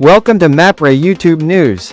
Welcome to MAPRA YouTube News.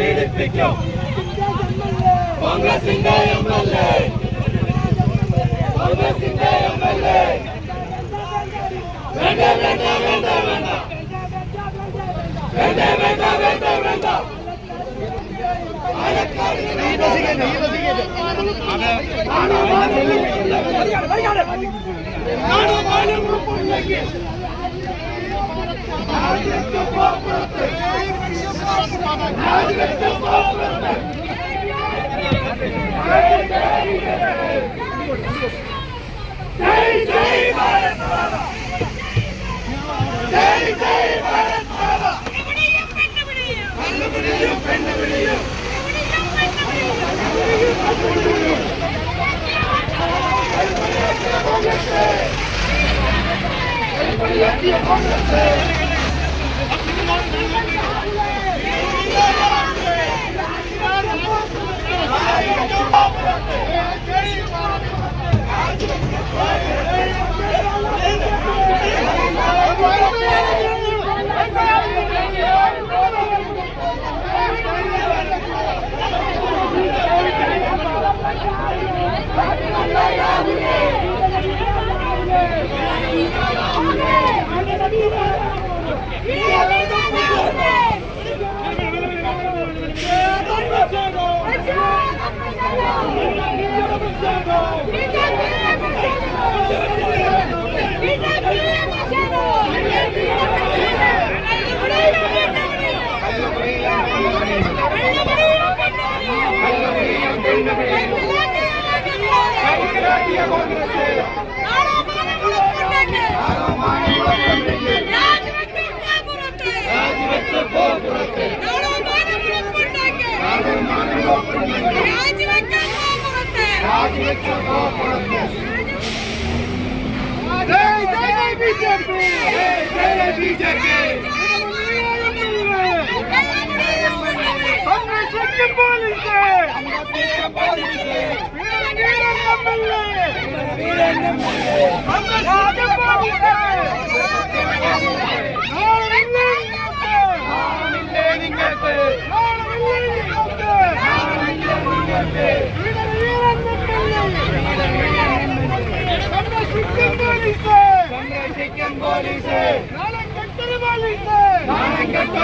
പീഡിപ്പിക്കും. കോൺഗ്രസിന്റെ M L A. കോൺഗ്രസിന്റെ എം എൽ എ. വേണ്ട വേണ്ട വേണ്ട വേണ്ട. വേണ്ട വേണ്ട വേണ്ട വേണ്ട. Alakkad Yeah. Bahia de Papo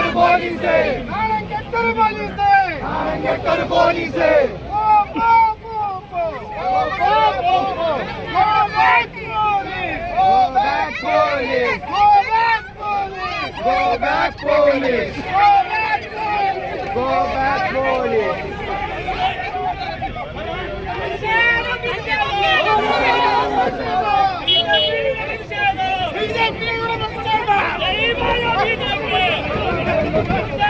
போலீஸே நாளை கெட்டரு போலீஸே நாளை கெட்டரு போலீஸே police! Go back, police! Go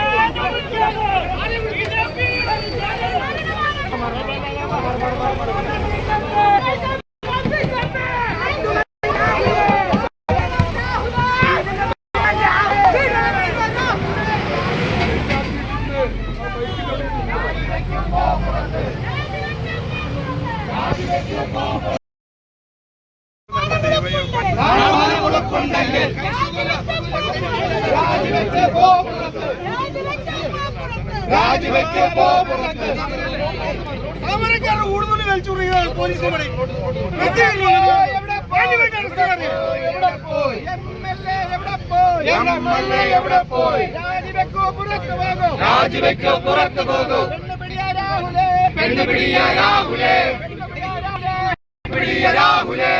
വലിച്ചുകൊണ്ടിരിക്കുകയാണ് പോലീസ്. എവിടെ പോയി രാജിവെക്കോ പുറത്ത് പോകൂ രാഹുലേ രാഹുലേ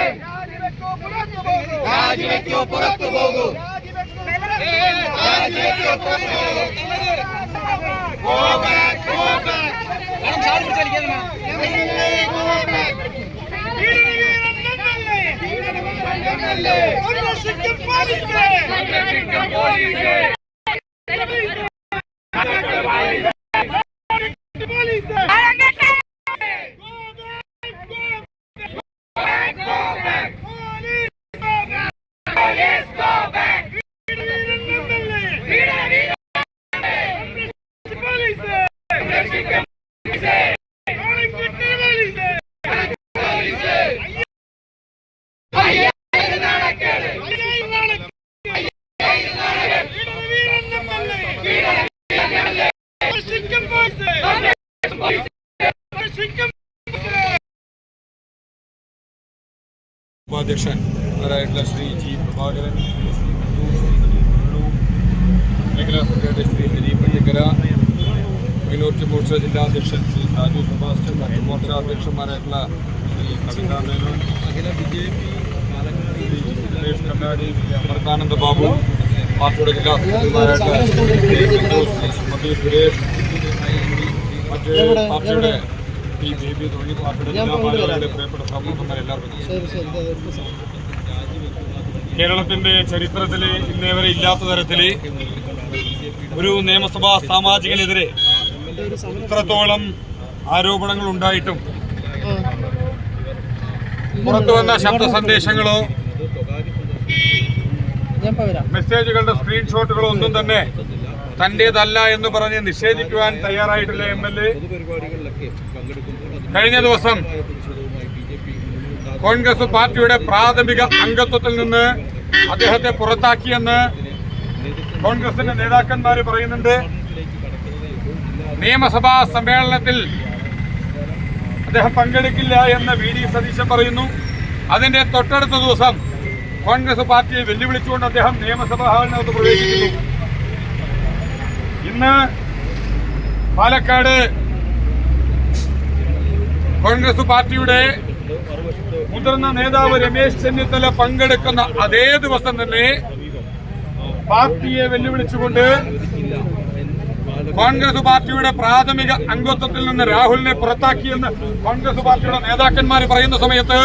പോകൂ രാജിവെക്കോ പോലീസ്. ഉപാധ്യക്ഷന്മാരായിട്ടുള്ള ശ്രീ ജി പ്രഭാകരൻ മേഖലാ സെക്രട്ടറി ശ്രീ ദിലീപ് പള്ളിക്കര മൈനോറിറ്റി മോർച്ച ജില്ലാ അധ്യക്ഷൻ ശ്രീ സാജു സെബാസ്റ്റ്യൻ മറ്റു Morcha അധ്യക്ഷന്മാരായിട്ടുള്ള Shri Kavitha Menon Akhila B J P Shri Suresh Kannadi Shri Amritananda Babu പാർട്ടിയുടെ ജില്ലാ സെക്രട്ടറിമാരായിട്ടുള്ള ശ്രീ ശ്രീ സുമതി സുരേഷ് മറ്റ് പാർട്ടിയുടെ പി ബേബി തുടങ്ങി പാർട്ടിയുടെ പ്രിയപ്പെട്ട സഹോദരന്മാരെല്ലാവർക്കും കേരളത്തിന്റെ ചരിത്രത്തിൽ ഇന്നേവരെ ഇല്ലാത്ത തരത്തിൽ ഒരു നിയമസഭാ സാമാജികനെതിരെ ഇത്രത്തോളം ആരോപണങ്ങൾ ഉണ്ടായിട്ടും പുറത്തു വന്ന ശബ്ദ സന്ദേശങ്ങളോ മെസ്സേജുകളുടെ സ്ക്രീൻഷോട്ടുകളോ ഒന്നും തന്നെ തന്റേതല്ല എന്ന് പറഞ്ഞ് നിഷേധിക്കുവാൻ തയ്യാറായിട്ടില്ല എം എൽ എ. കഴിഞ്ഞ ദിവസം കോൺഗ്രസ് പാർട്ടിയുടെ പ്രാഥമിക അംഗത്വത്തിൽ നിന്ന് അദ്ദേഹത്തെ പുറത്താക്കിയെന്ന് കോൺഗ്രസിന്റെ നേതാക്കന്മാർ പറയുന്നുണ്ട്. നിയമസഭാ സമ്മേളനത്തിൽ അദ്ദേഹം പങ്കെടുക്കില്ല എന്ന് വി ഡി സതീശൻ പറയുന്നു. അതിന്റെ തൊട്ടടുത്ത ദിവസം കോൺഗ്രസ് പാർട്ടിയെ വെല്ലുവിളിച്ചുകൊണ്ട് അദ്ദേഹം നിയമസഭാ ഹാളിനകത്ത് പ്രവേശിക്കുന്നു. ഇന്ന് പാലക്കാട് കോൺഗ്രസ് പാർട്ടിയുടെ മുതിർന്ന നേതാവ് രമേശ് ചെന്നിത്തല പങ്കെടുക്കുന്ന അതേ ദിവസം തന്നെ പാർട്ടിയെ വെല്ലുവിളിച്ചുകൊണ്ട് കോൺഗ്രസ് പാർട്ടിയുടെ പ്രാഥമിക അംഗത്വത്തിൽ നിന്ന് രാഹുലിനെ പുറത്താക്കിയെന്ന് കോൺഗ്രസ് പാർട്ടിയുടെ നേതാക്കന്മാർ പറയുന്ന സമയത്ത്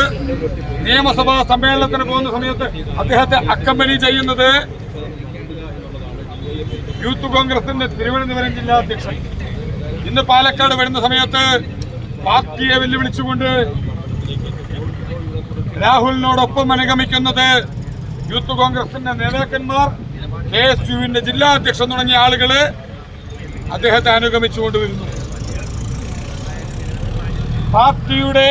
നിയമസഭാ സമ്മേളനത്തിന് പോകുന്ന സമയത്ത് അദ്ദേഹത്തെ അക്കമ്പനി ചെയ്യുന്നത് യൂത്ത് കോൺഗ്രസിന്റെ തിരുവനന്തപുരം ജില്ലാ അധ്യക്ഷൻ. ഇന്ന് പാലക്കാട് വരുന്ന സമയത്ത് പാർട്ടിയെ വെല്ലുവിളിച്ചുകൊണ്ട് രാഹുലിനോടൊപ്പം അനുഗമിക്കുന്നത് യൂത്ത് കോൺഗ്രസിന്റെ നേതാക്കന്മാർ കെ എസ് യുവിന്റെ ജില്ലാ അധ്യക്ഷൻ തുടങ്ങിയ ആളുകൾ അദ്ദേഹത്തെ അനുഗമിച്ചുകൊണ്ട് വരുന്നു പാർട്ടിയുടെ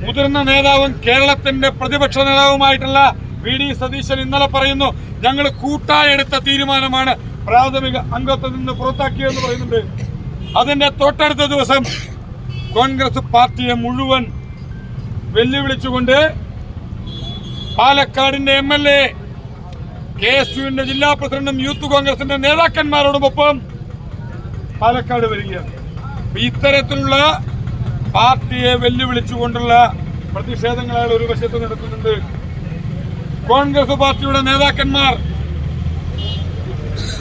മുതിർന്ന നേതാവും കേരളത്തിന്റെ പ്രതിപക്ഷ നേതാവുമായിട്ടുള്ള വി ഡി സതീശൻ ഇന്നലെ പറയുന്നു ഞങ്ങൾ കൂട്ടായെടുത്ത തീരുമാനമാണ് പ്രാഥമിക അംഗത്വത്തിൽ നിന്ന് പുറത്താക്കിയതെന്ന് പറയുന്നുണ്ട്. അതിന്റെ തൊട്ടടുത്ത ദിവസം കോൺഗ്രസ് പാർട്ടിയെ മുഴുവൻ വെല്ലുവിളിച്ചുകൊണ്ട് പാലക്കാടിന്റെ M L A K S യുവിന്റെ ജില്ലാ പ്രസിഡന്റും യൂത്ത് കോൺഗ്രസിന്റെ നേതാക്കന്മാരോടൊപ്പം പാലക്കാട് വരികയാണ്. ഇത്തരത്തിലുള്ള പാർട്ടിയെ വെല്ലുവിളിച്ചുകൊണ്ടുള്ള പ്രതിഷേധങ്ങൾ അയാൾ ഒരു വശത്ത് നടത്തുന്നുണ്ട് കോൺഗ്രസ് പാർട്ടിയുടെ നേതാക്കന്മാർ.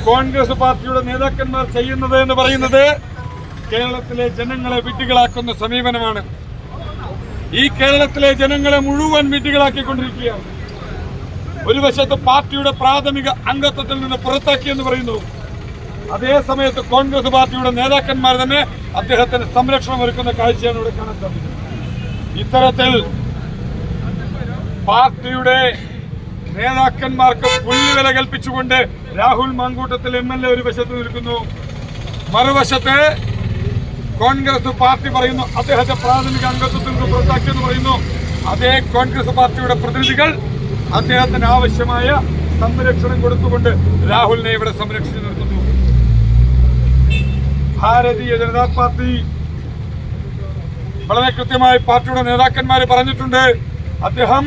കോൺഗ്രസ് പാർട്ടിയുടെ നേതാക്കന്മാർ ചെയ്യുന്നത് എന്ന് പറയുന്നത് കേരളത്തിലെ ജനങ്ങളെ വിഡ്ഢികളാക്കുന്ന സമീപനമാണ്. ഈ കേരളത്തിലെ ജനങ്ങളെ മുഴുവൻ വിഡ്ഢികളാക്കിക്കൊണ്ടിരിക്കുകയാണ്. ഒരു വശത്ത് പാർട്ടിയുടെ പ്രാഥമിക അംഗത്വത്തിൽ നിന്ന് പുറത്താക്കി എന്ന് പറയുന്നു. അതേ സമയത്ത് കോൺഗ്രസ് പാർട്ടിയുടെ നേതാക്കന്മാർ തന്നെ അദ്ദേഹത്തിന് സംരക്ഷണം ഒരുക്കുന്ന കാഴ്ചയാണ് ഇവിടെ കാണാൻ സാധിക്കുന്നത്. ഇത്തരത്തിൽ പാർട്ടിയുടെ നേതാക്കന്മാർക്ക് പുല്ലുവില കൽപ്പിച്ചുകൊണ്ട് Rahul Mankoottathil M L A ഒരു വശത്ത് നിൽക്കുന്നു. മറുവശത്ത് കോൺഗ്രസ് പാർട്ടി പറയുന്നു അദ്ദേഹത്തെ പ്രാഥമിക അംഗത്വത്തിൽ നിന്ന് പുറത്താക്കിയെന്ന് പറയുന്നു. അതേ കോൺഗ്രസ് പാർട്ടിയുടെ പ്രതിനിധികൾ അദ്ദേഹത്തിന് ആവശ്യമായ സംരക്ഷണം കൊടുത്തുകൊണ്ട് രാഹുലിനെ ഇവിടെ സംരക്ഷിച്ചു നിർത്തുന്നു. ഭാരതീയ ജനതാ പാർട്ടി വളരെ കൃത്യമായി പാർട്ടിയുടെ നേതാക്കന്മാർ പറഞ്ഞിട്ടുണ്ട്. അദ്ദേഹം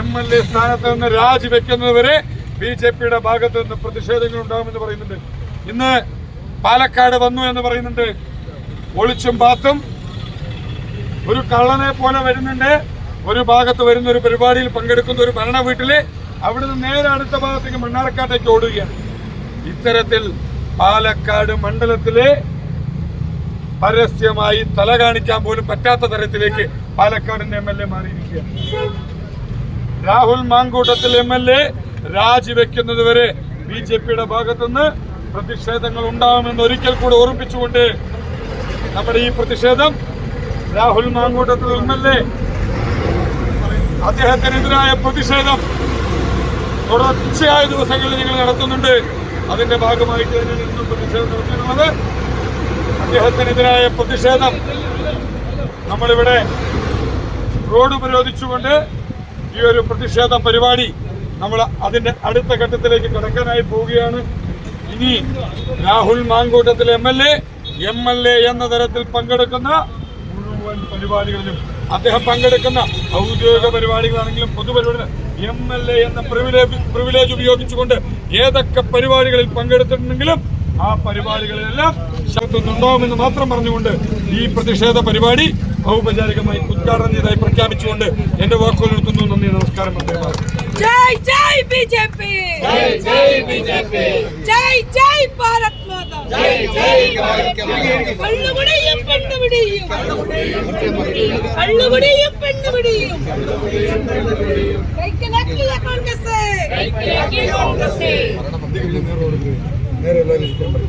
എം എൽ എ സ്ഥാനത്ത് നിന്ന് രാജിവെക്കുന്നതുവരെ ബി ജെ പിയുടെ ഭാഗത്ത് നിന്ന് പ്രതിഷേധങ്ങൾ ഉണ്ടാകുമെന്ന് പറയുന്നുണ്ട്. ഇന്ന് പാലക്കാട് വന്നു എന്ന് പറയുന്നുണ്ട്. ഒളിച്ചും പാത്തും ഒരു കള്ളനെ പോലെ വരുന്നുണ്ട്. ഒരു ഭാഗത്ത് വരുന്ന ഒരു പരിപാടിയിൽ പങ്കെടുക്കുന്ന ഒരു ഭരണ വീട്ടിൽ അവിടുന്ന് നേരെ അടുത്ത ഭാഗത്തേക്ക് മണ്ണാർക്കാട്ടേക്ക് ഓടുകയാണ്. ഇത്തരത്തിൽ പാലക്കാട് മണ്ഡലത്തിലെ പരസ്യമായി തല കാണിക്കാൻ പോലും പറ്റാത്ത തരത്തിലേക്ക് പാലക്കാടിന്റെ എം എൽ എ മാറിയിരിക്കുകയാണ്. Rahul Mankoottathil M L A രാജിവെക്കുന്നത് വരെ ബി ജെ പിയുടെ ഭാഗത്തുനിന്ന് പ്രതിഷേധങ്ങൾ ഉണ്ടാകുമെന്ന് ഒരിക്കൽ കൂടെ ഓർമ്മിപ്പിച്ചുകൊണ്ട് നമ്മുടെ ഈ പ്രതിഷേധം Rahul Mankoottathil M L A. അദ്ദേഹത്തിനെതിരായ പ്രതിഷേധം തുടർച്ചയായ ദിവസങ്ങളിൽ ഞങ്ങൾ നടത്തുന്നുണ്ട്. അതിന്റെ ഭാഗമായിട്ട് തന്നെ ഇന്നും പ്രതിഷേധം നടത്തിയിട്ടുള്ളത് അദ്ദേഹത്തിനെതിരായ പ്രതിഷേധം നമ്മളിവിടെ റോഡ് ഉപരോധിച്ചുകൊണ്ട് ഈ ഒരു പ്രതിഷേധ പരിപാടി നമ്മൾ അതിന്റെ അടുത്ത ഘട്ടത്തിലേക്ക് കടക്കാനായി പോവുകയാണ്. ഇനി Rahul മാങ്കൂട്ടത്തിലെ M L A M L A എന്ന തരത്തിൽ പങ്കെടുക്കുന്ന മുഴുവൻ പരിപാടികളിലും അദ്ദേഹം പങ്കെടുക്കുന്ന ഔദ്യോഗിക പരിപാടികളാണെങ്കിലും പൊതുപരിപാടികൾ എം എൽ എ എന്ന പ്രിവിലേജ് പ്രിവിലേജ് ഉപയോഗിച്ചുകൊണ്ട് ഏതൊക്കെ പരിപാടികളിൽ പങ്കെടുത്തിട്ടുണ്ടെങ്കിലും ആ പരിപാടികളിലെല്ലാം ശക്തിന്നുണ്ടാവുമെന്ന് മാത്രം പറഞ്ഞുകൊണ്ട് ഈ പ്രതിഷേധ പരിപാടി ഔപചാരികമായി ഉദ്ഘാടനം ചെയ്തായി പ്രഖ്യാപിച്ചുകൊണ്ട് എന്റെ വാക്കുകൾ നിർത്തുന്നു. നന്ദി നമസ്കാരം jai jai B J P. Jai jai Bharat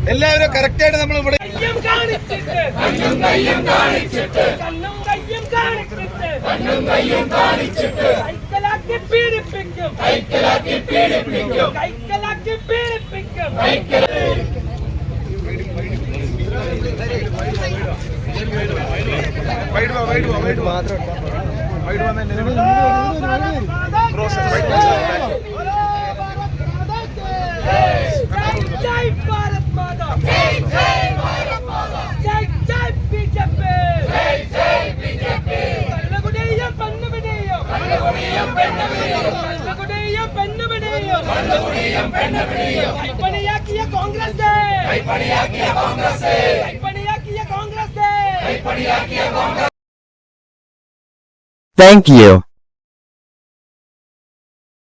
എല്ലാവരും കറക്റ്റായിട്ട് നമ്മൾ ഇവിടെ കാണിച്ചിട്ട് പീഡിപ്പിക്കും. പീഡിപ്പിക്കും. പീഡിപ്പിക്കും. వైట్ వా వైట్ వా వైట్ మాత్రం వైట్ వా నేను ప్రాసెస్ వైట్ జై భారత్ మాతా జై జై భారత్ మాతా జై జై బీజేపీ జై జై బీజేపీ కళ్ళగుడియ పెన్నబిడియ కళ్ళగుడియ పెన్నబిడియ కళ్ళగుడియ పెన్నబిడియ కళ్ళగుడియ పెన్నబిడియ கைப்பணியாக்கிய காங்கிரஸ் கைப்பணியாக்கிய காங்கிரஸ் Thank you.